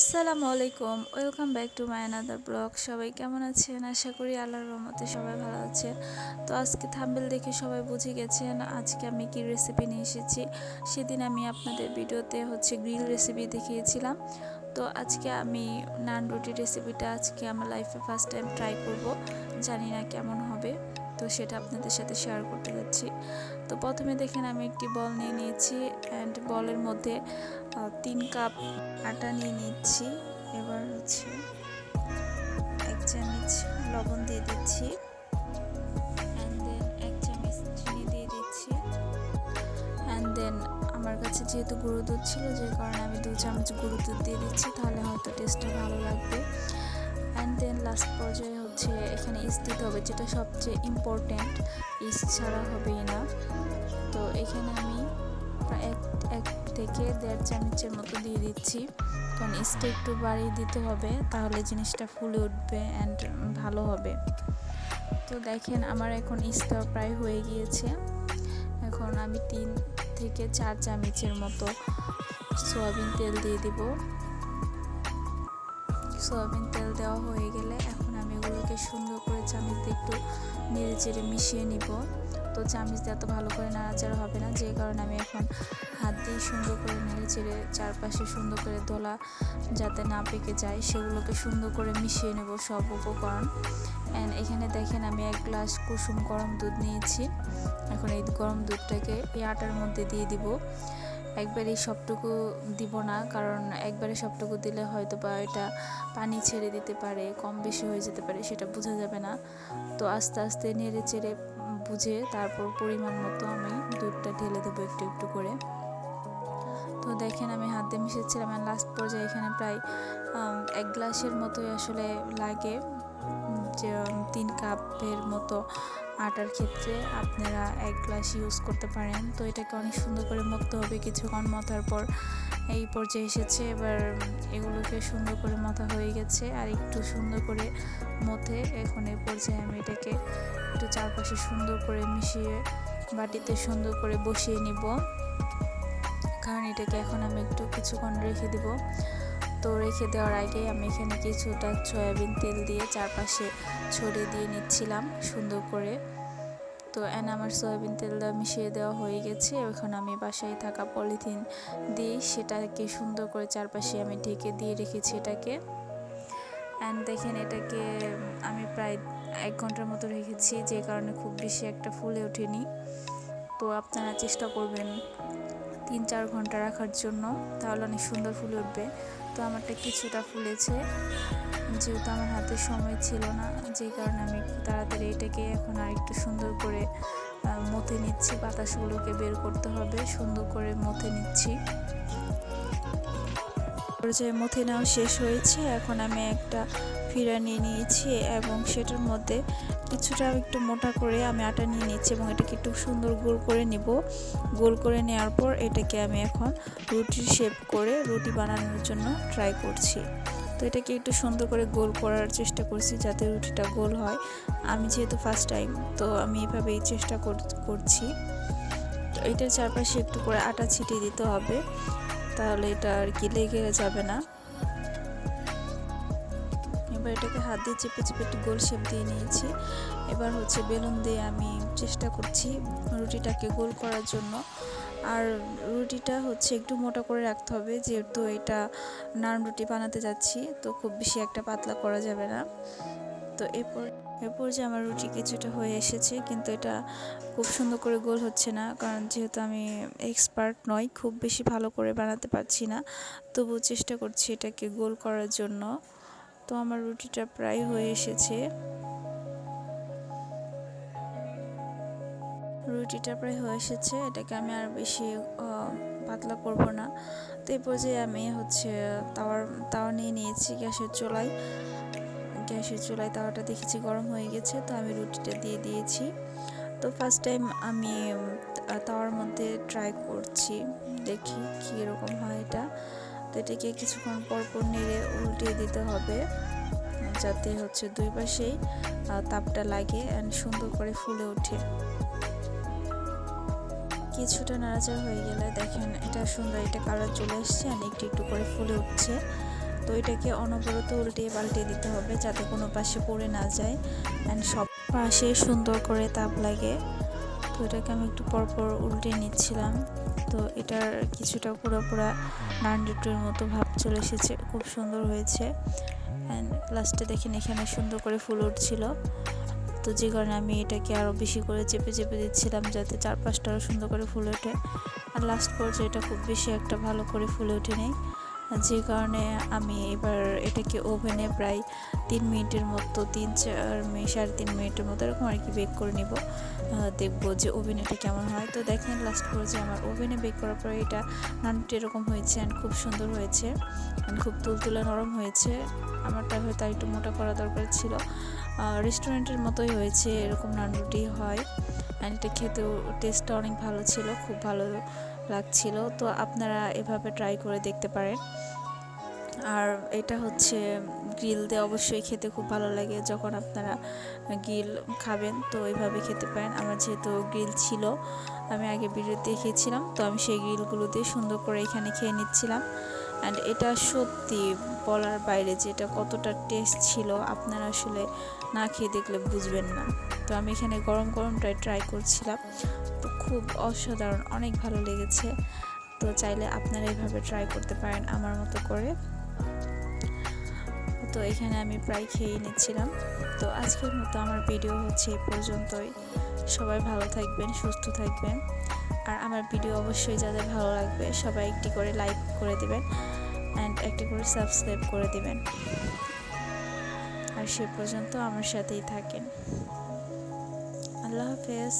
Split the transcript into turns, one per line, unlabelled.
আসসালামু আলাইকুম, welcome back to my another blog. সবাই কেমন আছেন? আশা করি আল্লাহর রহমতে সবাই ভালো আছেন। তো আজকে থাম্বেল দেখে সবাই বুঝে গেছেন আজকে আমি কি রেসিপি নিয়ে এসেছি। সেদিন আমি আপনাদের ভিডিওতে হচ্ছে গ্রিল রেসিপি দেখিয়েছিলাম। তো আজকে আমি নান রুটি রেসিপিটা আজকে আমার লাইফে ফার্স্ট টাইম ট্রাই করব। জানি না কেমন হবে। তো সেটা আপনাদের সাথে শেয়ার করতে যাচ্ছি। তো প্রথমে দেখেন আমি একটি বল নিয়ে নিয়েছি অ্যান্ড বলের মধ্যে তিন কাপ আটা নিয়ে নিচ্ছি। এবার হচ্ছে এক চামচ লবণ দিয়ে দিচ্ছি অ্যান্ড দেন এক চামচ চিনি দিয়ে দিচ্ছি। অ্যান্ড দেন আমার কাছে যেহেতু গুঁড়ো দুধ ছিল, যে কারণে আমি দু চামচ গুঁড়ো দুধ দিয়ে দিচ্ছি, তাহলে হয়তো টেস্টটা ভালো লাগবে। অ্যান্ড দেন লাস্ট পর্যায়ে হচ্ছে এখানে ইস দিতে হবে, যেটা সবচেয়ে ইম্পর্ট্যান্ট ইস ছাড়া হবেই না। তো এখানে আমি প্রায় এক এক থেকে দেড় চামচের মতো দিয়ে দিচ্ছি। কারণ ইসটা একটু বাড়িয়ে দিতে হবে, তাহলে জিনিসটা ফুলে উঠবে অ্যান্ড ভালো হবে। তো দেখেন আমার এখন ইসটা প্রায় হয়ে গিয়েছে। এখন আমি তিন থেকে চার চামচের মতো সয়াবিন তেল দিয়ে দিব। সয়াবিন তেল দেওয়া হয়ে গেলে এখন সুন্দর করে চামচ দিয়ে একটু নেড়ে চেড়ে মিশিয়ে নিব। তো চামচ দিয়ে এত ভালো করে নাড়াচাড়া হবে না, যে কারণে আমি এখন হাত দিয়ে সুন্দর করে নেড়ে চেড়ে চারপাশে সুন্দর করে দোলা যাতে না পেকে যায়, সেগুলোকে সুন্দর করে মিশিয়ে নেব সব উপকরণ। অ্যান্ড এখানে দেখেন আমি এক গ্লাস কুসুম গরম দুধ নিয়েছি। এখন এই গরম দুধটাকে এই আটার মধ্যে দিয়ে দিব। একবারে সবটুকু দিব না, কারণ একবারে সবটুকু দিলে হয়তো বা এটা পানি ছেড়ে দিতে পারে, কম বেশি হয়ে যেতে পারে, সেটা বোঝা যাবে না। তো আস্তে আস্তে নেড়ে চেড়ে বুঝে তারপর পরিমাণ মতো আমি দুধটা ঢেলে দেবো একটু একটু করে। তো দেখেন আমি হাত মিশেছিলাম আর লাস্ট পর্যায়ে এখানে প্রায় এক গ্লাসের মতোই আসলে লাগে, যে তিন কাপের মতো। আটার ক্ষেত্রে আপনারা এক গ্লাস ইউজ করতে পারেন। তো এটাকে অনেক সুন্দর করে মথতে হবে। কিছুক্ষণ মথার পর এই পর্যায়ে এসেছে। এবার এগুলোকে সুন্দর করে মথা হয়ে গেছে আর একটু সুন্দর করে মথে এখন এই পর্যায়ে আমি এটাকে একটু চারপাশে সুন্দর করে মিশিয়ে বাটিতে সুন্দর করে বসিয়ে নিব। কারণ এটাকে এখন আমি একটু কিছুক্ষণ রেখে দেব। তো রেখে দেওয়ার আগে আমি এখানে কিছুটা সয়াবিন তেল দিয়ে চারপাশে ছড়িয়ে দিয়ে নিচ্ছিলাম সুন্দর করে। তো এন আমার সয়াবিন তেল মিশিয়ে দেওয়া হয়ে গেছে। এখন আমি বাসায় থাকা পলিথিন দিয়ে সেটাকে সুন্দর করে চারপাশে আমি ঢেকে দিয়ে রেখেছি এটাকে। অ্যান্ড দেখেন এটাকে আমি প্রায় এক ঘণ্টার মতো রেখেছি, যে কারণে খুব বেশি একটা ফুলে ওঠেনি। তো আপনারা চেষ্টা করবেন। তিন চার ঘণ্টা রাখার জন্য, তাহলে অনেক সুন্দর ফুল উঠবে। তো আমারটা কিছুটা ফুলেছে, যেহেতু আমার হাতে সময় ছিল না, যে কারণে আমি তাড়াতাড়ি এটাকে এখন আর একটু সুন্দর করে মতে নিচ্ছি। বাতাসগুলোকে বের করতে হবে, সুন্দর করে মতে নিচ্ছি। পর্যায়ে মথে নেওয়া শেষ হয়েছে, এখন আমি একটা ফিরা নিয়ে নিয়েছি এবং সেটার মধ্যে কিছুটা একটু মোটা করে আমি আটা নিয়ে নিচ্ছি এবং এটাকে একটু সুন্দর গোল করে নিব। গোল করে নেওয়ার পর এটাকে আমি এখন রুটির শেপ করে রুটি বানানোর জন্য ট্রাই করছি। তো এটাকে একটু সুন্দর করে গোল করার চেষ্টা করছি যাতে রুটিটা গোল হয়। আমি যেহেতু ফার্স্ট টাইম তো আমি এভাবেই চেষ্টা কর- করছি। তো এটার চারপাশে একটু করে আটা ছিটিয়ে দিতে হবে। তাহলে এটা আর কি লেগে যাবে না। এবার এটাকে হাত দিয়ে চেপে চেপে একটু গোল শেপ দিয়ে নিয়েছি। এবার হচ্ছে বেলুন দিয়ে আমি চেষ্টা করছি রুটিটাকে গোল করার জন্য। আর রুটিটা হচ্ছে একটু মোটা করে রাখতে হবে, যেহেতু এটা নান রুটি বানাতে যাচ্ছি, তো খুব বেশি একটা পাতলা করা যাবে না। তো এরপর এরপর যে আমার রুটি কিছুটা হয়ে এসেছে, কিন্তু এটা খুব সুন্দর করে গোল হচ্ছে না, কারণ যেহেতু আমি এক্সপার্ট নই, খুব বেশি ভালো করে বানাতে পারছি না। তবু চেষ্টা করছি এটাকে গোল করার জন্য। তো আমার রুটিটা প্রায় হয়ে এসেছে। রুটিটা প্রায় হয়ে এসেছে, এটাকে আমি আর বেশি পাতলা করব না। তো এই পর্যায়ে আমি হচ্ছে, তাওয়ার, তাওয়া নিয়ে নিয়েছি গ্যাসের চুলায়। গ্যাসের চুলায় তাওয়াটা দেখেছি গরম হয়ে গেছে, তো আমি রুটিটা দিয়ে দিয়েছি। তো ফার্স্ট টাইম আমি তাওয়ার মধ্যে ট্রাই করছি, দেখি কী এরকম হয় এটা। তো এটাকে কিছুক্ষণ পর পর নেড়ে উল্টিয়ে দিতে হবে, যাতে হচ্ছে দুই পাশেই তাপটা লাগে অ্যান্ড সুন্দর করে ফুলে ওঠে। কিছুটা নাড়াচাড়া হয়ে গেলে দেখেন এটা সুন্দর এটা কালার চলে আসছে আর একটু একটু করে ফুলে উঠছে। তো এটাকে অনবরত উল্টে পাল্টে দিতে হবে যাতে কোনো পাশে পড়ে না যায় অ্যান্ড সব পাশে সুন্দর করে তাপ লাগে। তো এটাকে আমি একটু পরপর উল্টে নিচ্ছিলাম। তো এটার কিছুটা পুরোপুরা নানডুটির মতো ভাব চলে এসেছে, খুব সুন্দর হয়েছে অ্যান্ড লাস্টে দেখেন এখানে সুন্দর করে ফুল উঠছিল। তো যে কারণে আমি এটাকে আরও বেশি করে চেপে চেপে দিচ্ছিলাম যাতে চারপাশটা আরও সুন্দর করে ফুলে ওঠে। আর লাস্ট পর্যায়ে এটা খুব বেশি একটা ভালো করে ফুলে ওঠে নেই যে কারণে আমি এবার এটাকে ওভেনে প্রায় তিন মিনিটের মতো, তিন চার সাড়ে তিন মিনিটের মতো এরকম আর কি বেক করে নিব। দেখব যে ওভেনে এটা কেমন হয়। তো দেখেন লাস্ট পর্যায়ে আমার ওভেনে বেক করার পরে এটা নানটি এরকম হয়েছে অ্যান্ড খুব সুন্দর হয়েছে অ্যান্ড খুব তুলতুলে নরম হয়েছে। আমারটা হয়তো একটু মোটা করা দরকার ছিল। রেস্টুরেন্টের মতোই হয়েছে, এরকম নান রুটি হয়। অ্যান্ড এটা খেতেও টেস্টটা অনেক ভালো ছিল, খুব ভালো লাগছিল, তো আপনারা এভাবে ট্রাই করে দেখতে পারেন। আর এটা হচ্ছে গ্রিল দিয়ে অবশ্যই খেতে খুব ভালো লাগে যখন আপনারা গ্রিল খাবেন, তো এইভাবে খেতে পারেন। আমার যেহেতু গ্রিল ছিল, আমি আগে ভিডিও খেয়েছিলাম তো আমি সেই গ্রিলগুলো দিয়ে সুন্দর করে এখানে খেয়ে নিচ্ছিলাম। অ্যান্ড এটা সত্যি বলার বাইরে যে এটা কতটা টেস্ট ছিল, আপনারা আসলে না খেয়ে দেখলে বুঝবেন না। তো আমি এখানে গরম গরমটাই ট্রাই করছিলাম। তো খুব অসাধারণ, অনেক ভালো লেগেছে। তো চাইলে আপনারা এইভাবে ট্রাই করতে পারেন আমার মতো করে। তো এখানে আমি প্রায় খেয়ে নিচ্ছিলাম। তো আজকের মতো আমার ভিডিও হচ্ছে এই পর্যন্তই। সবাই ভালো থাকবেন, সুস্থ থাকবেন। আর আমার ভিডিও অবশ্যই যাদের ভালো লাগবে, সবাই একটি করে লাইক করে দেবেন অ্যান্ড একটি করে সাবস্ক্রাইব করে দেবেন। আর সে পর্যন্ত আমার সাথেই থাকেন। আল্লাহ হাফেজ।